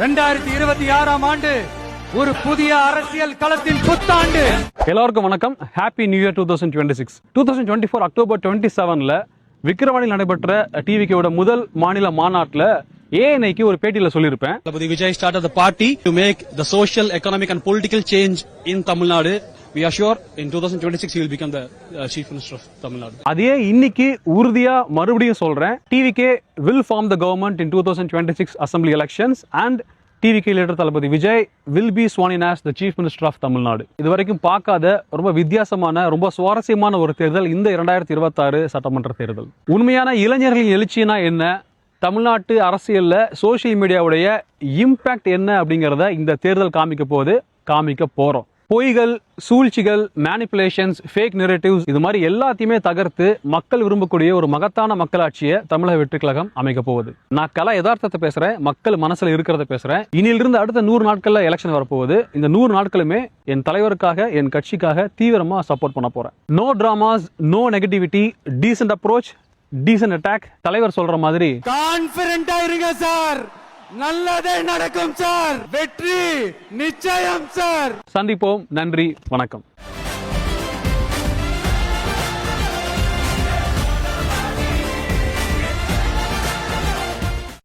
ரெண்டாயிரத்தி இருபத்தி ஆறாம் ஆண்டு ஒரு புதிய அரசியல் களத்தின் புத்தாண்டு. எல்லாருக்கும் வணக்கம். Happy new year two thousand twenty six two thousand twenty four October twenty செவனில் விக்கிரவாணியில் நடைபெற்ற டிவிக்கோட முதல் மாநில மாநாட்டில் ஏஎன்ஐக்கு ஒரு பேட்டியில் சொல்லியிருப்பேன். Thalapathy Vijay started the party to make the social, economic and political change in Tamil Nadu. We are sure in 2026 he will become the uh, Chief Minister of Tamil இன்னைக்கு உறுதியா மறுபடியும் சொல்றேன். TVK will form the government in two thousand twenty six assembly elections and TVK leader Thalapathy Vijay will be sworn in as the chief minister of Tamil Nadu இது வரைக்கும் பார்க்காத ரொம்ப வித்தியாசமான ரொம்ப சுவாரஸ்யமான ஒரு தேர்தல் இந்த இரண்டாயிரத்தி இருபத்தாறு சட்டமன்ற தேர்தல். உண்மையான இளைஞர்களின் எழுச்சினா என்ன? தமிழ்நாட்டு அரசியலில் சோஷியல் மீடியாவுடைய இம்பேக்ட் என்ன அப்படிங்கிறத இந்த தேர்தல் காமிக்க போது காமிக்க போகிறோம் பொய்கள் சூழ்ச்சிகள் மேனிப்புலேஷன்ஸ் ஃபேக் நெரேட்டிவ்ஸ் இது மாதிரி எல்லாத்தையுமே தகர்த்து மக்கள் விரும்பக்கூடிய ஒரு மகத்தான மக்களாட்சியை தமிழக வெற்றி கழகம் அமைக்க போகுது. நான் கலா யதார்த்தத்தை பேசுகிறேன் மக்கள் மனசில் இருக்கிறத பேசுகிறேன் இனியிலிருந்து அடுத்த நூறு நாட்களில் எலெக்ஷன் வரப்போகுது. இந்த நூறு நாட்களுமே என் தலைவருக்காக என் கட்சிக்காக தீவிரமாக சப்போர்ட் பண்ண போகிறேன் no dramas no negativity decent approach decent attack தலைவர் சொல்கிற மாதிரி. கான்பிடண்டா இருங்க சார் நல்லதே நடக்கும் சார். வெற்றி நிச்சயம் சார். சந்திப்போம். நன்றி. வணக்கம்.